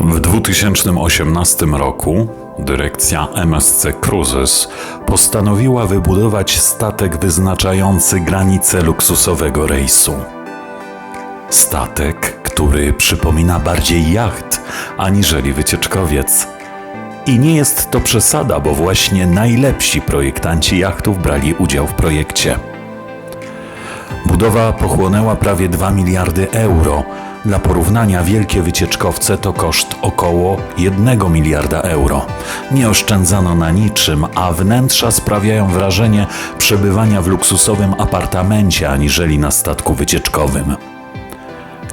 W 2018 roku dyrekcja MSC Cruises postanowiła wybudować statek wyznaczający granice luksusowego rejsu. Statek, który przypomina bardziej jacht aniżeli wycieczkowiec. I nie jest to przesada, bo właśnie najlepsi projektanci jachtów brali udział w projekcie. Budowa pochłonęła prawie 2 miliardy euro. Dla porównania wielkie wycieczkowce to koszt około 1 miliarda euro. Nie oszczędzano na niczym, a wnętrza sprawiają wrażenie przebywania w luksusowym apartamencie aniżeli na statku wycieczkowym.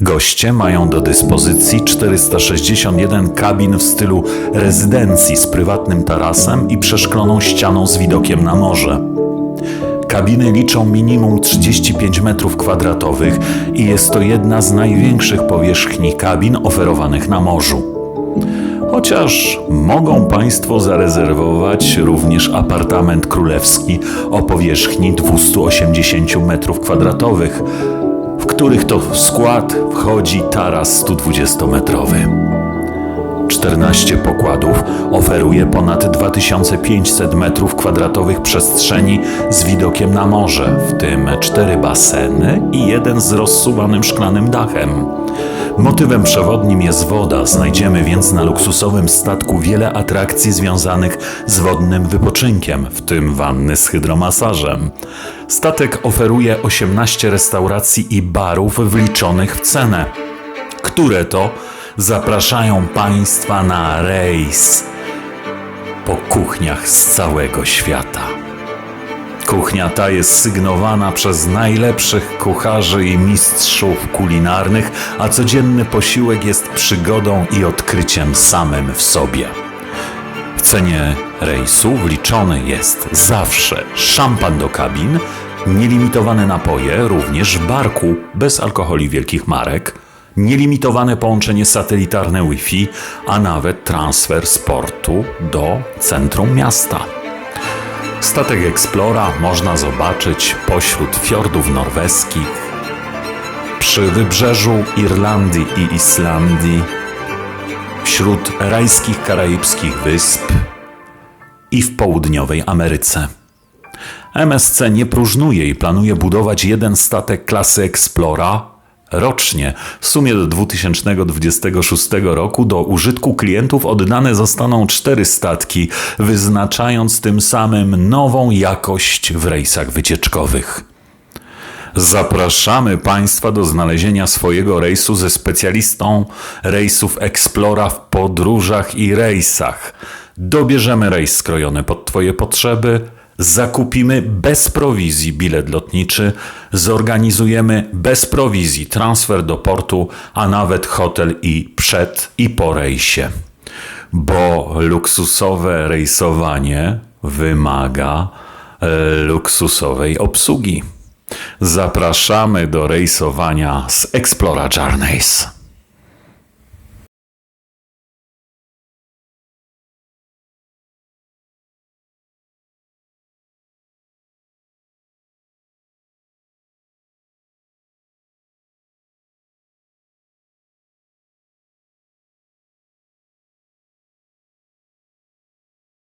Goście mają do dyspozycji 461 kabin w stylu rezydencji z prywatnym tarasem i przeszkloną ścianą z widokiem na morze. Kabiny liczą minimum 35 metrów kwadratowych i jest to jedna z największych powierzchni kabin oferowanych na morzu. Chociaż mogą Państwo zarezerwować również apartament królewski o powierzchni 280 metrów kwadratowych, w których to w skład wchodzi taras 120-metrowy. 14 pokładów oferuje ponad 2500 metrów kwadratowych przestrzeni z widokiem na morze, w tym 4 baseny i jeden z rozsuwanym szklanym dachem. Motywem przewodnim jest woda, znajdziemy więc na luksusowym statku wiele atrakcji związanych z wodnym wypoczynkiem, w tym wanny z hydromasażem. Statek oferuje 18 restauracji i barów wliczonych w cenę które to zapraszają Państwa na rejs po kuchniach z całego świata. Kuchnia ta jest sygnowana przez najlepszych kucharzy i mistrzów kulinarnych, a codzienny posiłek jest przygodą i odkryciem samym w sobie. W cenie rejsu wliczony jest zawsze szampan do kabin, nielimitowane napoje, również w barku, bez alkoholi wielkich marek, nielimitowane połączenie satelitarne Wi-Fi, a nawet transfer z portu do centrum miasta. Statek Explora można zobaczyć pośród fiordów norweskich, przy wybrzeżu Irlandii i Islandii, wśród rajskich karaibskich wysp i w południowej Ameryce. MSC nie próżnuje i planuje budować jeden statek klasy Explora rocznie. W sumie do 2026 roku do użytku klientów oddane zostaną cztery statki, wyznaczając tym samym nową jakość w rejsach wycieczkowych. Zapraszamy Państwa do znalezienia swojego rejsu ze specjalistą rejsów Explora w podróżach i rejsach. Dobierzemy rejs skrojony pod Twoje potrzeby, zakupimy bez prowizji bilet lotniczy, zorganizujemy bez prowizji transfer do portu, a nawet hotel i przed i po rejsie. Bo luksusowe rejsowanie wymaga e, luksusowej obsługi. Zapraszamy do rejsowania z Explora Journeys.